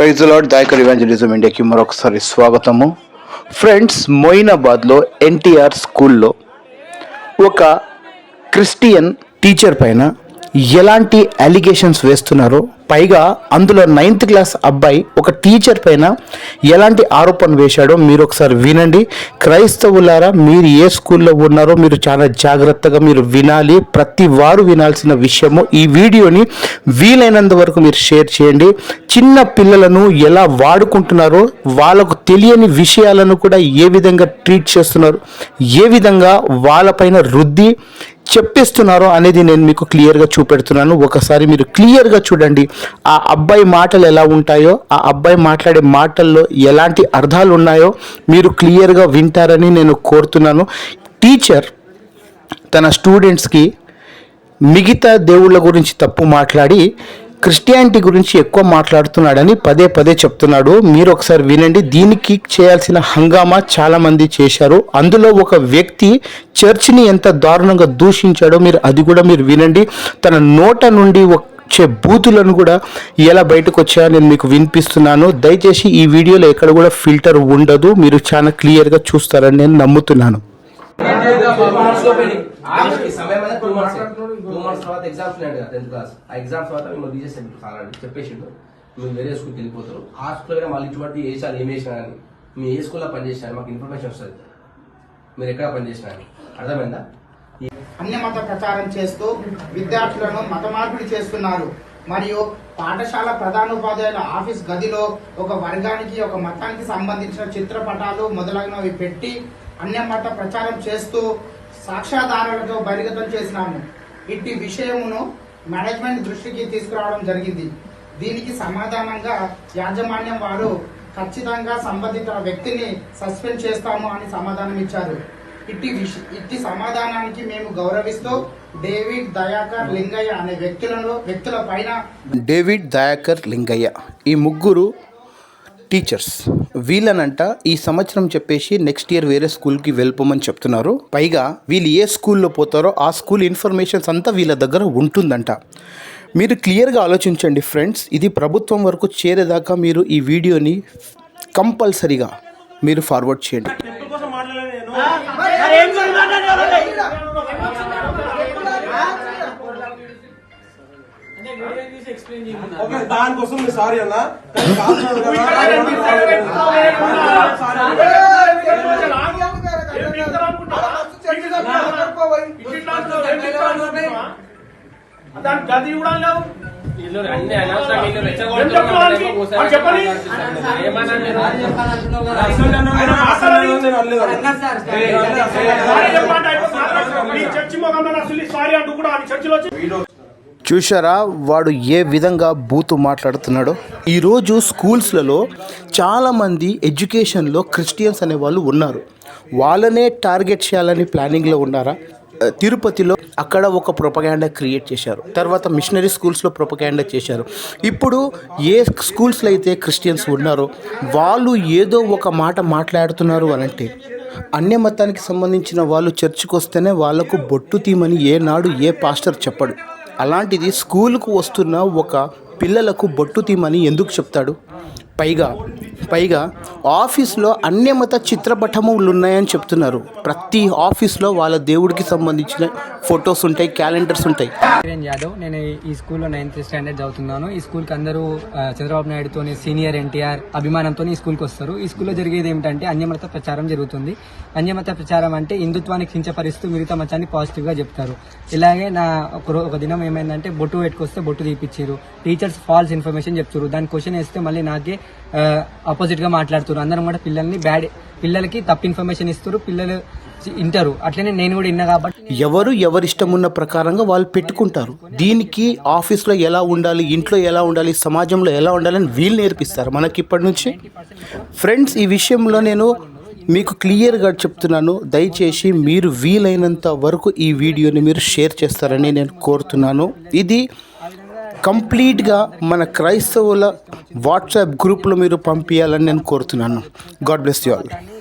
Praise lord Dayakar evangelism ఇండియాకి మరొకసారి స్వాగతము. Friends మొయినాబాద్లో NTR స్కూల్లో ఒక క్రిస్టియన్ టీచర్ పైన ఎలాంటి అలిగేషన్స్ వేస్తున్నారో పైగా అందులో నైన్త్ క్లాస్ అబ్బాయి ఒక టీచర్ పైన ఎలాంటి ఆరోపణ వేశాడో మీరు ఒకసారి వినండి. క్రైస్తవులారా మీరు ఏ స్కూల్లో ఉన్నారో మీరు చాలా జాగ్రత్తగా మీరు వినాలి. ప్రతి వారు వినాల్సిన విషయము. ఈ వీడియోని వీలైనంత వరకు మీరు షేర్ చేయండి. చిన్న పిల్లలను ఎలా వాడుకుంటున్నారో వాళ్ళకు తెలియని విషయాలను కూడా ఏ విధంగా ట్రీట్ చేస్తున్నారు ఏ విధంగా వాళ్ళపైన రుద్ది చెప్పిస్తున్నారో అనేది నేను మీకు క్లియర్గా చూపెడుతున్నాను. ఒకసారి మీరు క్లియర్గా చూడండి. ఆ అబ్బాయి మాటలు ఎలా ఉంటాయో ఆ అబ్బాయి మాట్లాడే మాటల్లో ఎలాంటి అర్థాలు ఉన్నాయో మీరు క్లియర్గా వింటారని నేను కోరుతున్నాను. టీచర్ తన స్టూడెంట్స్కి మిగతా దేవుళ్ళ గురించి తప్పు మాట్లాడి క్రిస్టియానిటీ గురించి ఎక్కువ మాట్లాడుతున్నాడని పదే పదే చెప్తున్నాడు. మీరు ఒకసారి వినండి. దీనికి చేయాల్సిన హంగామా చాలా మంది చేశారు. అందులో ఒక వ్యక్తి చర్చిని ఎంత దారుణంగా దూషించాడో మీరు అది కూడా మీరు వినండి. తన నోట నుండి వచ్చే బూతులను కూడా ఎలా బయటకు వచ్చాయో నేను మీకు వినిపిస్తున్నాను. దయచేసి ఈ వీడియోలో ఎక్కడ కూడా ఫిల్టర్ ఉండదు. మీరు చాలా క్లియర్గా చూస్తారని నేను నమ్ముతున్నాను. తర్వాత ఎగ్జామ్స్ ఉన్నాయి కదా టెన్త్ క్లాస్ ఆ ఎగ్జామ్స్ తర్వాత మిమ్మల్ని ఆల్రెడీ చెప్పేసిండు మీరు వేరే స్కూల్కి వెళ్ళిపోతారు ఆ స్కూల్లో మళ్ళీ ఇటువంటి వేసాను ఏం వేసినా కానీ మీ ఏ స్కూల్లో పనిచేసినా మాకు ఇన్ఫర్మేషన్ వస్తుంది మీరు ఎక్కడ పనిచేసినా అని అర్థమైందా అన్యమత ప్రచారం చేస్తూ విద్యార్థులను మత చేస్తున్నారు. మరియు పాఠశాల ప్రధానోపాధ్యాయుల ఆఫీస్ గదిలో ఒక వర్గానికి ఒక మతానికి సంబంధించిన చిత్రపటాలు మొదలైనవి పెట్టి అన్యమత ప్రచారం చేస్తూ సాక్ష్యాధారాలతో బహిర్గతం చేసినాము. ఇట్టి విషయమును మేనేజ్మెంట్ దృష్టికి తీసుకురావడం జరిగింది. దీనికి సమాధానంగా యాజమాన్యం వారు ఖచ్చితంగా సంబంధిత వ్యక్తిని సస్పెండ్ చేస్తాము అని సమాధానం ఇచ్చారు. ఇట్టి విష ఇట్టి సమాధానానికి మేము గౌరవిస్తూ డేవిడ్ దయాకర్ లింగయ్య అనే వ్యక్తులను వ్యక్తుల పైన డేవిడ్ దయాకర్ లింగయ్య. ఈ ముగ్గురు టీచర్స్ వీళ్ళనంట ఈ సంవత్సరం చెప్పేసి నెక్స్ట్ ఇయర్ వేరే స్కూల్కి వెళ్ళిపోమని చెప్తున్నారు. పైగా వీళ్ళు ఏ స్కూల్లో పోతారో ఆ స్కూల్ ఇన్ఫర్మేషన్స్ అంతా వీళ్ళ దగ్గర ఉంటుందంట. మీరు క్లియర్గా ఆలోచించండి ఫ్రెండ్స్ ఇది ప్రభుత్వం వరకు చేరేదాకా మీరు ఈ వీడియోని కంపల్సరీగా మీరు ఫార్వర్డ్ చేయండి. ఓకే దానికోసం మీరు సారీ అన్న. దాని గది కూడా లేవు. మీ చర్చి మొగంలో అసలు సారీ అంటూ కూడా అది చర్చిలో వచ్చి చూశారా? వాడు ఏ విధంగా బూతు మాట్లాడుతున్నాడో? ఈరోజు స్కూల్స్లలో చాలామంది ఎడ్యుకేషన్లో క్రిస్టియన్స్ అనే వాళ్ళు ఉన్నారు. వాళ్ళనే టార్గెట్ చేయాలని ప్లానింగ్లో ఉన్నారా? తిరుపతిలో అక్కడ ఒక ప్రొపగాండా క్రియేట్ చేశారు. తర్వాత మిషనరీ స్కూల్స్లో ప్రొపగాండా చేశారు. ఇప్పుడు ఏ స్కూల్స్లో అయితే క్రిస్టియన్స్ ఉన్నారో వాళ్ళు ఏదో ఒక మాట మాట్లాడుతున్నారు అనంటే అన్యమతానికి అన్య మతానికి సంబంధించిన వాళ్ళు చర్చికి వస్తేనే వాళ్ళకు బొట్టు తీమని ఏనాడు ఏ పాస్టర్ చెప్పడు. అలాంటిది స్కూల్కు వస్తున్న ఒక పిల్లలకు బొట్టు తీమని ఎందుకు చెప్తాడు? పైగా పైగా ఆఫీస్లో అన్యమత చిత్రపటములు ఉన్నాయని చెప్తున్నారు. ప్రతి ఆఫీస్లో వాళ్ళ దేవుడికి సంబంధించిన ఫొటోస్ ఉంటాయి క్యాలెండర్స్ ఉంటాయి. యాదవ్ నేను ఈ స్కూల్లో నైన్త్ స్టాండర్డ్ చదువుతున్నాను. ఈ స్కూల్కి అందరూ చంద్రబాబు నాయుడుతో సీనియర్ ఎన్టీఆర్ అభిమానంతో ఈ స్కూల్కి వస్తారు. ఈ స్కూల్లో జరిగేది ఏమిటంటే అన్యమత ప్రచారం జరుగుతుంది. అన్యమత ప్రచారం అంటే హిందుత్వానికి కించపరిస్తూ మిగతా మతాన్ని పాజిటివ్గా చెప్తారు. ఇలాగే నా ఒక ఒక దినం ఏమైందంటే బొట్టు పెట్టుకొస్తే బొట్టు తీపిచ్చారు. టీచర్స్ ఫాల్స్ ఇన్ఫర్మేషన్ చెప్తారు దాని క్వశ్చన్ వేస్తే మళ్ళీ నాకే ఆపోజిట్గా మాట్లాడుతున్నారు. అందరం కూడా పిల్లల్ని బ్యాడ్ పిల్లలకి తప్పు ఇన్ఫర్మేషన్ ఇస్తారు. పిల్లలు వింటారు అట్లనే నేను కూడా విన్నా కాబట్టి ఎవరు ఎవరిష్టం ఉన్న ప్రకారంగా వాళ్ళు పెట్టుకుంటారు. దీనికి ఆఫీస్లో ఎలా ఉండాలి ఇంట్లో ఎలా ఉండాలి సమాజంలో ఎలా ఉండాలని వీళ్ళు నేర్పిస్తారు మనకి ఇప్పటి నుంచి. ఫ్రెండ్స్ ఈ విషయంలో నేను మీకు క్లియర్గా చెప్తున్నాను. దయచేసి మీరు వీలైనంత వరకు ఈ వీడియోని మీరు షేర్ చేస్తారని నేను కోరుతున్నాను. ఇది కంప్లీట్గా మన క్రైస్తవుల వాట్సాప్ గ్రూప్లో మీరు పంపించాలని నేను కోరుతున్నాను. God bless you all.